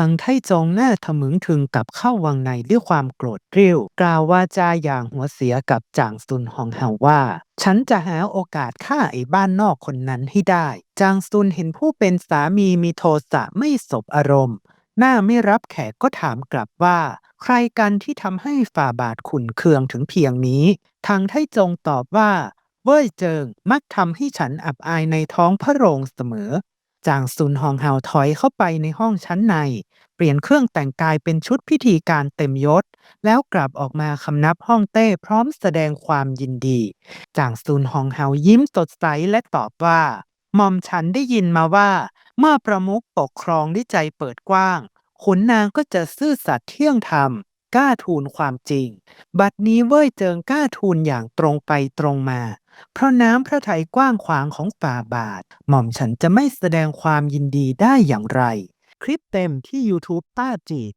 ทางไทจงหน้าทะมึงถึงกับเข้าวังในด้วยความโกรธกริ้วกล่าววาจาอย่างหัวเสียกับจางซุนฮองเฮาว่า ฉันจะหาโอกาสฆ่าไอ้บ้านนอกคนนั้นให้ได้ จางซุนเห็นผู้เป็นสามีมีโทสะไม่สบอารมณ์ หน้าไม่รับแขกก็ถามกลับว่า ใครกันที่ทำให้ฝ่าบาทขุนเคืองถึงเพียงนี้ ทางไทจงตอบว่าเว่ยเจิงมักทำให้ฉันอับอายในท้องพระโรงเสมอ จางซุนฮองเฮาถอยเข้าไปในห้องชั้นใน เปลี่ยนเครื่องแต่งกายเป็นชุดพิธีการเต็มยศ แล้วกลับออกมาคำนับห้องเต้พร้อมแสดงความยินดี จางซุนฮองเฮายิ้มสดใสและตอบว่าหม่อมฉันได้ยินมาว่า เมื่อประมุขปกครองด้วยใจเปิดกว้างขุนนางก็จะซื่อสัตย์เที่ยงธรรม กล้าทูลความจริง บัดนี้เว่ยเจิงกล้าทูลอย่างตรงไปตรงมา เพราะน้ำพระทัยกว้างขวางของฝ่าบาท หม่อมฉันจะไม่แสดงความยินดีได้อย่างไร คลิปเต็มที่ YouTube ต้าจี